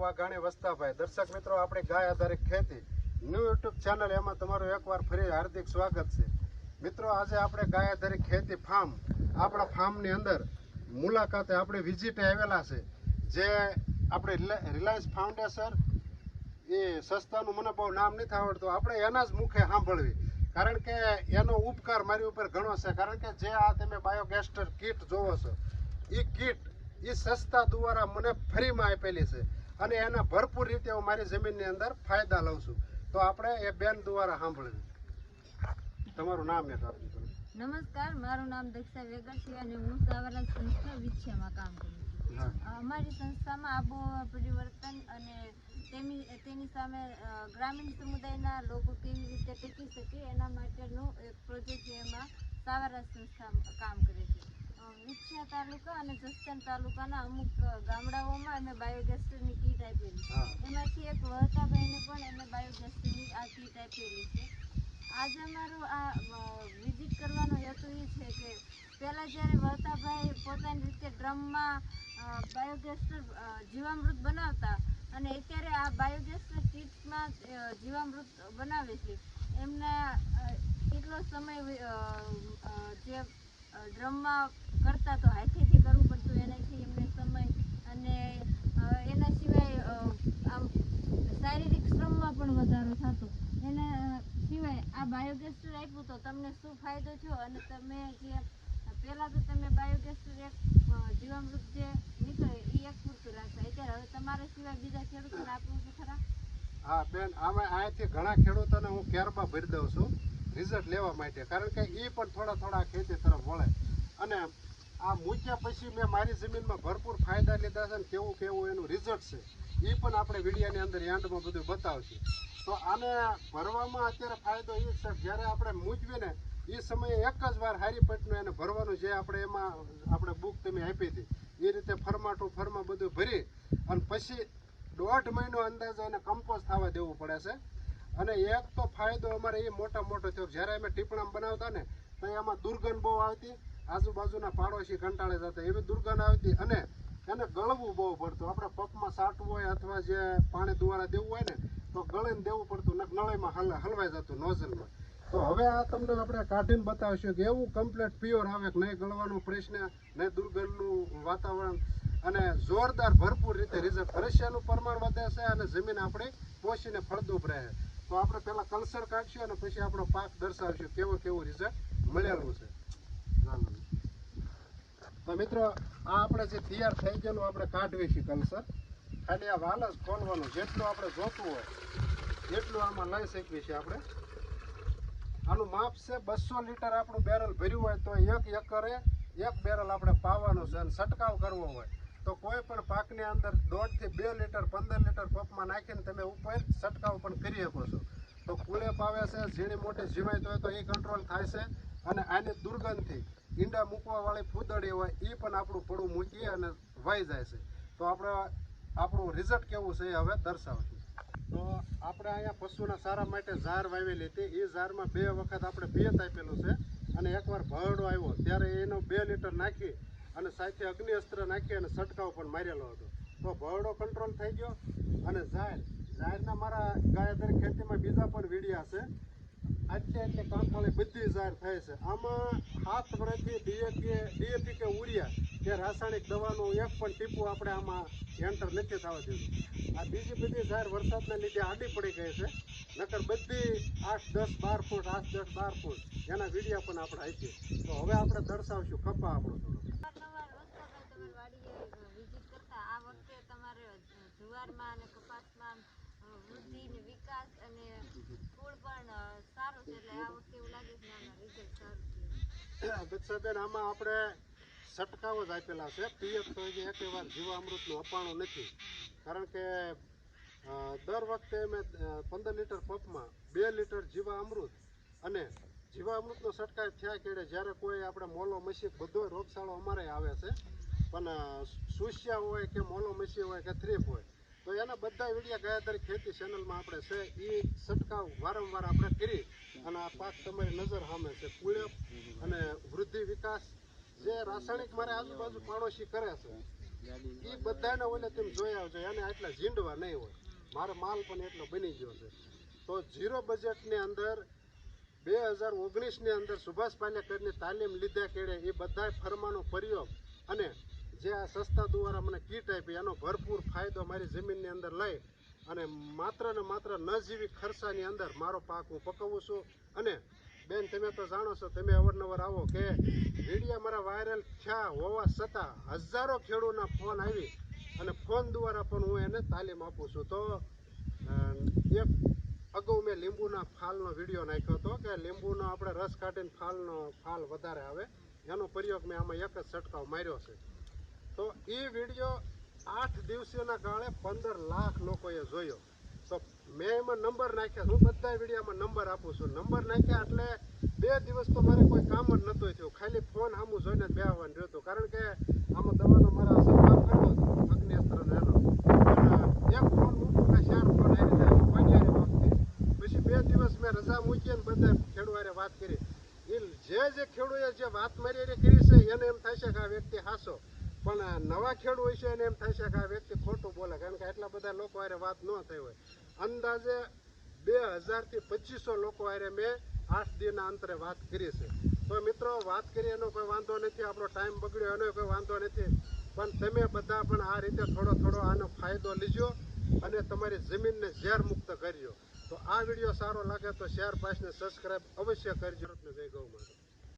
વાઘાણી વસ્તાભાઈ દર્શક મિત્રો, આપણે ગાય આધારિત ખેતી ન્યૂ યુટ્યુબ ચેનલ એમાં તમારું એકવાર ફરી હાર્દિક સ્વાગત છે. મિત્રો, આજે આપણે ગાય આધારિત ખેતી ફાર્મ આપણા ફાર્મની અંદર મુલાકાતે આપણે વિઝિટે આવેલા છે. જે આપણે રિલાયન્સ ફાઉન્ડેશન એ સંસ્થાનું મને બહુ નામ નથી આવડતું, આપણે એના જ મુખે સાંભળવી. કારણ કે એનો ઉપકાર મારી ઉપર ઘણો છે. કારણ કે જે આ તમે બાયોગેસ્ટર કીટ જોવો છો એ કીટ એ સંસ્થા દ્વારા મને ફ્રીમાં આપેલી છે. અને એના ભરપૂર રીતે હું મારી જમીનની અંદર ફાયદા લઉં છું. તો આપણે એ બેન દ્વારા સાંભળ્યું તમારું નામ એક આપજો. નમસ્કાર મારું નામ દક્ષા વેગર છે અને હું સાવરા સંસ્થા વિછ્યામાં કામ કરું છું. અમારી સંસ્થામાં આબોહવા પરિવર્તન અને તેની તેની સામે ગ્રામીણ સમુદાયના લોકો કેવી રીતે ટકી શકે એના માટેનો એક પ્રોજેક્ટ એમાં સાવરા સંસ્થા કામ કરે છે. વિછ્યા તાલુકા અને જસદણ તાલુકાના અમુક ગામડાઓમાં અમે બાયોગેસ્ટની કીટ આપેલી એમાંથી એક વહતાભાઈને પણ અમે બાયોગેસ્ટની આ કીટ આપેલી છે. આજે અમારો આ વિઝિટ કરવાનો હેતુ એ છે કે પહેલાં જ્યારે વહતાભાઈ પોતાની રીતે ડ્રમમાં બાયોગેસ્ટર જીવામૃત બનાવતા અને અત્યારે આ બાયોગેસ્ટર કીટમાં જીવામૃત બનાવે છે એમના કેટલો સમય જે ડ્રમમાં કરતા તો હાથેથી કરવું પડતું એનાથી એમને સમય. અને એના સિવાય આમ શારીરિક શ્રમમાં પણ વધારો થતો. એના સિવાય આ બાયોગેસ્ટર આપ્યું તો તમને શું ફાયદો થયો? અને તમે જે, પહેલાં તો તમે બાયોગેસ્ટર એક જીવામૃત જે નીકળે એ એક પૂરતું રાખતા. અત્યારે હવે તમારા સિવાય બીજા ખેડૂતોને આપવું છે ખરા? હા, બેન, આમાં અહીંયાથી ઘણા ખેડૂતોને હું કેરમાં ભરી દઉં છું. રિઝલ્ટ લેવા માટે. કારણ કે એ પણ થોડા થોડા ખેતી તરફ વળે. અને આ મૂક્યા પછી મેં મારી જમીનમાં ભરપૂર ફાયદા લીધા છે ને કેવું કેવું એનું રિઝલ્ટ છે. એ પણ આપણે વિડિયાની અંદર યાંડમાં બધું બતાવશું. તો આને ભરવામાં અત્યારે ફાયદો એ છે જ્યારે આપણે મૂકવી એ સમયે એક જ વાર હારી એને ભરવાનું જે આપણે એમાં આપણે બુક તમે આપી હતી. એ રીતે ફરમાટું ફરમા બધું ભરી અને પછી દોઢ મહિનો અંદાજે એને કમ્પોઝ થવા દેવું પડે છે. અને એક તો ફાયદો અમારે એ મોટા મોટો થયો જ્યારે અમે ટીપણા બનાવતા ને, તો એમાં દુર્ગંધ બહુ આવતી, આજુબાજુના પાડોશી કંટાળે જતા. એવી દુર્ગંધ આવતી અને એને ગળવું બહુ પડતું. આપણે પગમાં સાટવું હોય અથવા જે પાણી દ્વારા દેવું હોય ને, તો ગળીને દેવું પડતું નળીમાં હલ, હલવાઈ જતું નોઝલમાં. તો હવે આ તમને આપણે કાઢીને બતાવશું કે એવું કમ્પ્લીટ પ્યોર આવે કે નહીં ગળવાનો પ્રશ્ન, નહીં દુર્ગંધનું વાતાવરણ, અને જોરદાર ભરપૂર રીતે રિઝલ્ટ ફરસિયાનું પ્રમાણ વધે છે અને જમીન આપણી પોષીને ફળદ્રુપ રહે તો આપણે પહેલાં કલ્સર કાઢશું અને પછી આપણો પાક દર્શાવશું. કેવો કેવું રિઝલ્ટ મળેલું છે. તો મિત્રો, આ આપણે જે તૈયાર થઈ ગયેલું આપણે કાઢવી છે કલ્સર ખાલી આ વાલ જ ખોલવાનું. જેટલું આપણે જોતું હોય, એટલું આમાં લઈ શકીએ છીએ આપણે. આનું માપ છે બસો લીટર આપણું બેરલ ભર્યું હોય તો એક એકરે એક બેરલ આપણે પાવાનું છે અને છંટકાવ કરવો હોય. તો કોઈ પણ પાકની અંદર દોઢથી બે લીટર, પંદર લીટર પંપમાં નાખીને તમે ઉપર છંટકાવ પણ કરી શકો છો. તો કુલેપ આવે છે, ઝીણી મોટી જીવાત હોય તો એ કંટ્રોલ થાય છે. અને આની દુર્ગંધથી ઈંડા મૂકવાવાળી ફૂદડી હોય એ પણ આપણું પડું મૂકી અને વાઈ જાય છે. તો આપણે આપણું રિઝલ્ટ કેવું છે એ હવે દર્શાવશું. તો આપણે અહીંયા પશુના સારા માટે ઝાર વાવેલી હતી એ ઝારમાં બે વખત આપણે પિયત આપેલું છે. અને એકવાર ભરડો આવ્યો, ત્યારે એનો બે લીટર નાખી અને સાથે અગ્નિ અસ્ત્ર નાખી અને છંટકાવ પણ મારેલો હતો. તો ભરડો કંટ્રોલ થઈ ગયો અને ઝાર ઝારના મારા ગાયદર ખેતીમાં બીજા પણ વીડિયા છે. આજે એટલે કાંઠાળી બધી ઝાર થાય છે. આમાં હાથ વર્ષથી ડીએપી ડીએપી કે ઉરિયા કે રાસાયણિક દવાનું એક પણ ટીપું આપણે આમાં એન્ટર નથી થવા દીધું. આ બીજી બધી ઝાર વરસાદના લીધે આડી પડી ગઈ છે. નકર બધી આઠ, દસ, બાર ફૂટ, આઠ, દસ, બાર ફૂટ એના વીડિયા પણ આપણે આપીએ તો હવે આપણે દર્શાવશું કપા આપણો થોડો અવારનવાર વસ્તાભાઈ તમારી વાડીએ વિઝિટ કરતા આ વખતે તમારે અ, જુવારમાં અને કપાસમાં વૃદ્ધિ ને વિકાસ અને ફૂલ પણ સારું છે એટલે આ વખતે એવું લાગે છે આના રિઝલ્ટ સારું છે. દીક્ષાબેન, આમાં આપણે સટકાવ જ આપેલા છે. પિયત તો હજી એક વાર જીવામૃતનું અપાણું નથી. કારણ કે દર વખતે અમે પંદર લીટર પંપમાં બે લીટર જીવામૃત અને જીવામૃતનો છંટકાવ થયા કેડે જ્યારે કોઈ આપણે મોલો મસીક બધો રોગચાળો અમારે આવે છે પણ સુસ્યા હોય કે મોલોમસી હોય કે થ્રીપ હોય, તો એના બધા વિડીયા ગાયત્રી ખેતી ચેનલમાં આપણે છે એ છંટકાવ વારંવાર આપણે કરી. અને આ પાક તમારી નજર સામે છે કુળપ અને વૃદ્ધિ વિકાસ જે રાસાયણિક મારે આજુબાજુ પાડોશી કરે છે એ બધાને ઓલે તમે જોઈ આવજો, એને આટલા ઝીંડવા નહીં હોય. મારો માલ પણ એટલો બની ગયો છે. તો ઝીરો બજેટની અંદર, બે હજાર ઓગણીસની અંદર સુભાષ પાલેકરની તાલીમ લીધા કેળે એ બધા ફરમાનો પ્રયોગ અને જે આ સસ્તા દ્વારા મને કીટ આપી, એનો ભરપૂર ફાયદો મારી જમીનની અંદર લઈ અને માત્ર ને માત્ર નજીવી ખર્ચાની અંદર મારો પાક હું પકવું છું. અને બેન, તમે તો જાણો છો, તમે અવારનવાર આવો કે વિડીયા મારા વાયરલ થયા હોવા છતાં હજારો ખેડૂતના ફોન આવી અને ફોન દ્વારા પણ હું એને તાલીમ આપું છું. તો એક અગાઉ મેં લીંબુના ફાલનો વીડિયો નાખ્યો હતો કે લીંબુનો આપણે રસ કાઢીને ફાલનો ફાલ વધારે આવે. એનો પ્રયોગ મેં આમાં એક જ છંટકાવ માર્યો છે. તો એ વીડિયો આઠ દિવસના ગાળે પંદર લાખ લોકોએ જોયો. તો મેં એમાં નંબર નાખ્યા. હું બધા વિડીયોમાં નંબર આપું છું. નંબર નાખ્યા એટલે બે દિવસ તો મારે કોઈ કામ જ નહોતું થયું. ખાલી ફોન સામું જોઈને જ બેહવાનું રહ્યું હતું. કારણ કે આમાં દવાનો મારા સંભાવ કર્યો હતો અગ્નિઅસ્ત્રનો એનો અને એક ફોન મૂકું ચાર ફોન આવી જાય પંજારી વખતે પછી બે દિવસ મેં રજા મૂકી અને બધા ખેડૂવારે વાત કરી. એ જે જે ખેડૂએ જે વાત મારી કરી છે, એને એમ થાય છે કે આ વ્યક્તિ હાસો. પણ નવા ખેડૂત હોય છે એને એમ થાય છે કે આ વ્યક્તિ ખોટું બોલે, કારણ કે આટલા બધા લોકો હારે વાત ન થઈ હોય. અંદાજે બે હજારથી પચીસો લોકો હારે મેં આઠ દિનના અંતરે વાત કરી છે. તો મિત્રો, વાત કરી એનો કોઈ વાંધો નથી, આપણો ટાઈમ બગડ્યો એનો કોઈ વાંધો નથી. પણ તમે બધા પણ આ રીતે થોડો થોડો આનો ફાયદો લીજો અને તમારી જમીનને ઝેર મુક્ત કરજો તો આ વીડિયો સારો લાગે તો શેર પાસને સબસ્ક્રાઈબ અવશ્ય કરજો. જય ગૌ માતા.